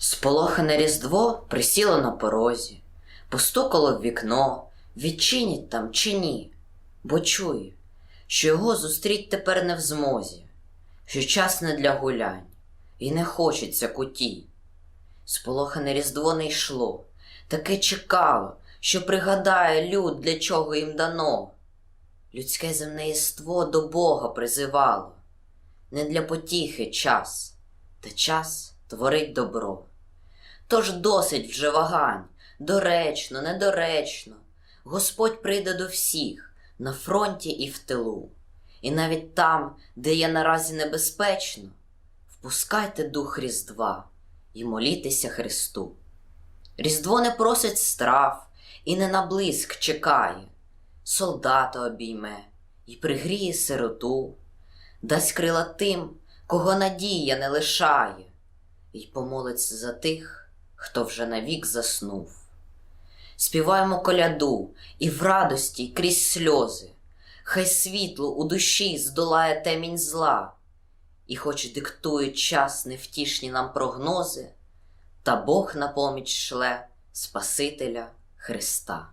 Сполохане різдво присіло на порозі, постукало в вікно, відчинять там чи ні, бо чує, що його зустріть тепер не в змозі, що час не для гулянь, і не хочеться куті. Сполохане різдво не йшло, таке чекало, що пригадає люд, для чого їм дано. Людське земне єство до Бога призивало, не для потіхи час, та час творить добро. Тож досить вже вагань, доречно, недоречно. Господь прийде до всіх на фронті і в тилу. І навіть там, де є наразі небезпечно, впускайте дух Різдва і молітеся Христу. Різдво не просить страв і не на блиск чекає, солдата обійме і пригріє сироту, дасть крила тим, кого надія не лишає, і помолиться за тих, хто вже навік заснув. Співаємо коляду і в радості, і крізь сльози, хай світло у душі здолає темінь зла, і хоч диктує час невтішні нам прогнози, та Бог на поміч шле Спасителя Христа.